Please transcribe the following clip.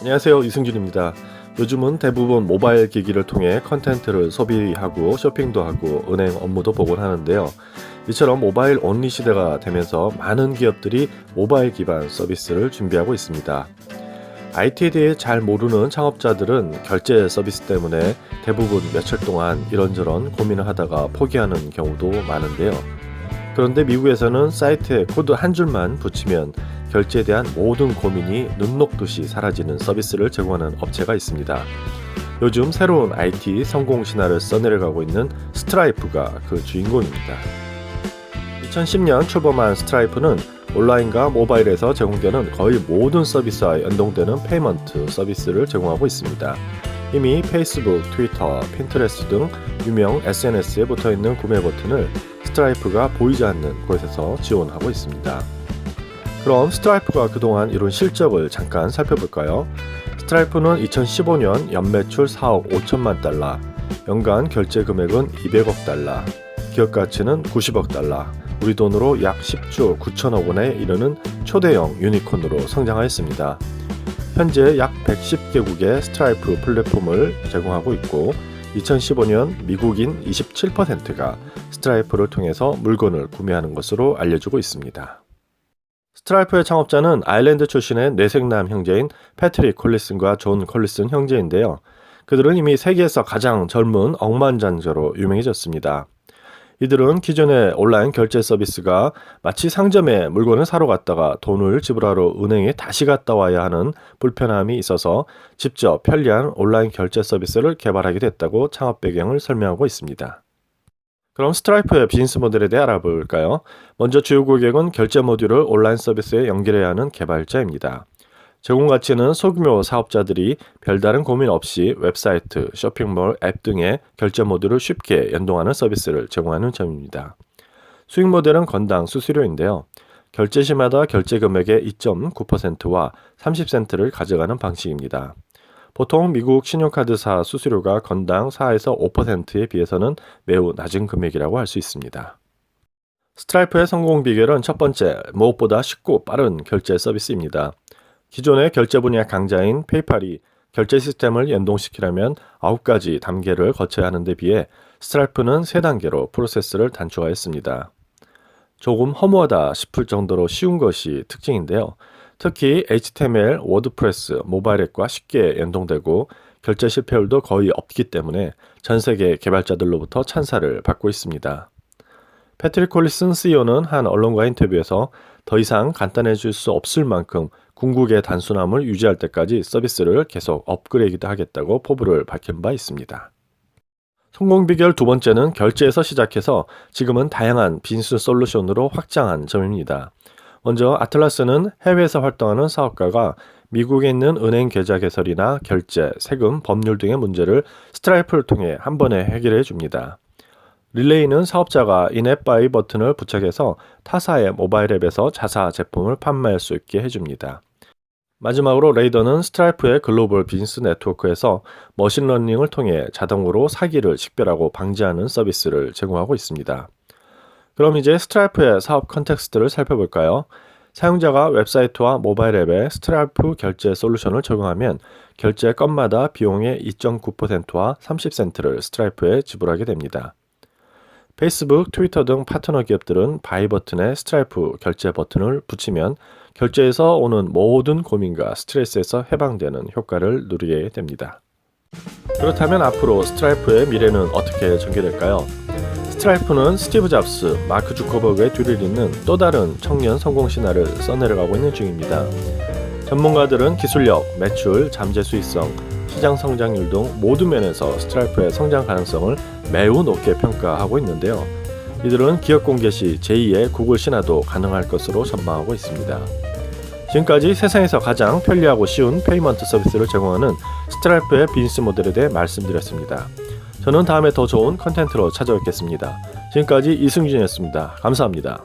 안녕하세요 이승준입니다. 요즘은 대부분 모바일 기기를 통해 컨텐츠를 소비하고 쇼핑도 하고 은행 업무도 보곤 하는데요. 이처럼 모바일 온리 시대가 되면서 많은 기업들이 모바일 기반 서비스를 준비하고 있습니다. IT에 대해 잘 모르는 창업자들은 결제 서비스 때문에 대부분 며칠 동안 이런저런 고민을 하다가 포기하는 경우도 많은데요. 그런데 미국에서는 사이트에 코드 한 줄만 붙이면 결제에 대한 모든 고민이 눈 녹듯이 사라지는 서비스를 제공하는 업체가 있습니다. 요즘 새로운 IT 성공 신화를 써내려가고 있는 스트라이프가 그 주인공입니다. 2010년 출범한 스트라이프는 온라인과 모바일에서 제공되는 거의 모든 서비스와 연동되는 페이먼트 서비스를 제공하고 있습니다. 이미 페이스북, 트위터, 핀트레스트 등 유명 SNS에 붙어 있는 구매 버튼을 스트라이프가 보이지 않는 곳에서 지원하고 있습니다. 그럼 스트라이프가 그동안 이룬 실적을 잠깐 살펴볼까요? 스트라이프는 2015년 연매출 4억 5천만 달러, 연간 결제 금액은 200억 달러, 기업 가치는 90억 달러, 우리 돈으로 약 10조 9천억 원에 이르는 초대형 유니콘으로 성장하였습니다. 현재 약 110개국의 스트라이프 플랫폼을 제공하고 있고 2015년 미국인 27%가 스트라이프를 통해서 물건을 구매하는 것으로 알려지고 있습니다. 스트라이프의 창업자는 아일랜드 출신의 뇌생남 형제인 패트릭 콜리슨과 존 콜리슨 형제인데요. 그들은 이미 세계에서 가장 젊은 억만장자로 유명해졌습니다. 이들은 기존의 온라인 결제 서비스가 마치 상점에 물건을 사러 갔다가 돈을 지불하러 은행에 다시 갔다 와야 하는 불편함이 있어서 직접 편리한 온라인 결제 서비스를 개발하게 됐다고 창업 배경을 설명하고 있습니다. 그럼 스트라이프의 비즈니스 모델에 대해 알아볼까요? 먼저 주요 고객은 결제 모듈을 온라인 서비스에 연결해야 하는 개발자입니다. 제공 가치는 소규모 사업자들이 별다른 고민 없이 웹사이트, 쇼핑몰, 앱 등의 결제 모듈을 쉽게 연동하는 서비스를 제공하는 점입니다. 수익 모델은 건당 수수료인데요. 결제 시마다 결제 금액의 2.9%와 30센트를 가져가는 방식입니다. 보통 미국 신용카드사 수수료가 건당 4에서 5%에 비해서는 매우 낮은 금액이라고 할 수 있습니다. 스트라이프의 성공 비결은 첫 번째, 무엇보다 쉽고 빠른 결제 서비스입니다. 기존의 결제 분야 강자인 페이팔이 결제 시스템을 연동시키려면 9가지 단계를 거쳐야 하는 데 비해 스트라이프는 3단계로 프로세스를 단축하였습니다. 조금 허무하다 싶을 정도로 쉬운 것이 특징인데요. 특히 HTML, 워드프레스, 모바일 앱과 쉽게 연동되고 결제 실패율도 거의 없기 때문에 전 세계 개발자들로부터 찬사를 받고 있습니다. 패트릭 콜리슨 CEO는 한 언론과 인터뷰에서 더 이상 간단해질 수 없을 만큼 궁극의 단순함을 유지할 때까지 서비스를 계속 업그레이드 하겠다고 포부를 밝힌 바 있습니다. 성공 비결 두 번째는 결제에서 시작해서 지금은 다양한 비즈니스 솔루션으로 확장한 점입니다. 먼저 아틀라스는 해외에서 활동하는 사업가가 미국에 있는 은행 계좌 개설이나 결제, 세금, 법률 등의 문제를 스트라이프를 통해 한 번에 해결해 줍니다. 릴레이는 사업자가 인앱 바이 버튼을 부착해서 타사의 모바일 앱에서 자사 제품을 판매할 수 있게 해줍니다. 마지막으로 레이더는 스트라이프의 글로벌 비즈니스 네트워크에서 머신러닝을 통해 자동으로 사기를 식별하고 방지하는 서비스를 제공하고 있습니다. 그럼 이제 스트라이프의 사업 컨텍스트를 살펴볼까요? 사용자가 웹사이트와 모바일 앱에 스트라이프 결제 솔루션을 적용하면 결제 건마다 비용의 2.9%와 30센트를 스트라이프에 지불하게 됩니다. 페이스북, 트위터 등 파트너 기업들은 바이 버튼에 스트라이프 결제 버튼을 붙이면 결제에서 오는 모든 고민과 스트레스에서 해방되는 효과를 누리게 됩니다. 그렇다면 앞으로 스트라이프의 미래는 어떻게 전개될까요? 스트라이프는 스티브 잡스, 마크 주커버그의 뒤를 잇는 또 다른 청년 성공 신화를 써내려가고 있는 중입니다. 전문가들은 기술력, 매출, 잠재 수익성, 시장 성장률 등 모든 면에서 스트라이프의 성장 가능성을 매우 높게 평가하고 있는데요. 이들은 기업 공개 시 제2의 구글 신화도 가능할 것으로 전망하고 있습니다. 지금까지 세상에서 가장 편리하고 쉬운 페이먼트 서비스를 제공하는 스트라이프의 비즈니스 모델에 대해 말씀드렸습니다. 저는 다음에 더 좋은 컨텐츠로 찾아뵙겠습니다. 지금까지 이승준이었습니다. 감사합니다.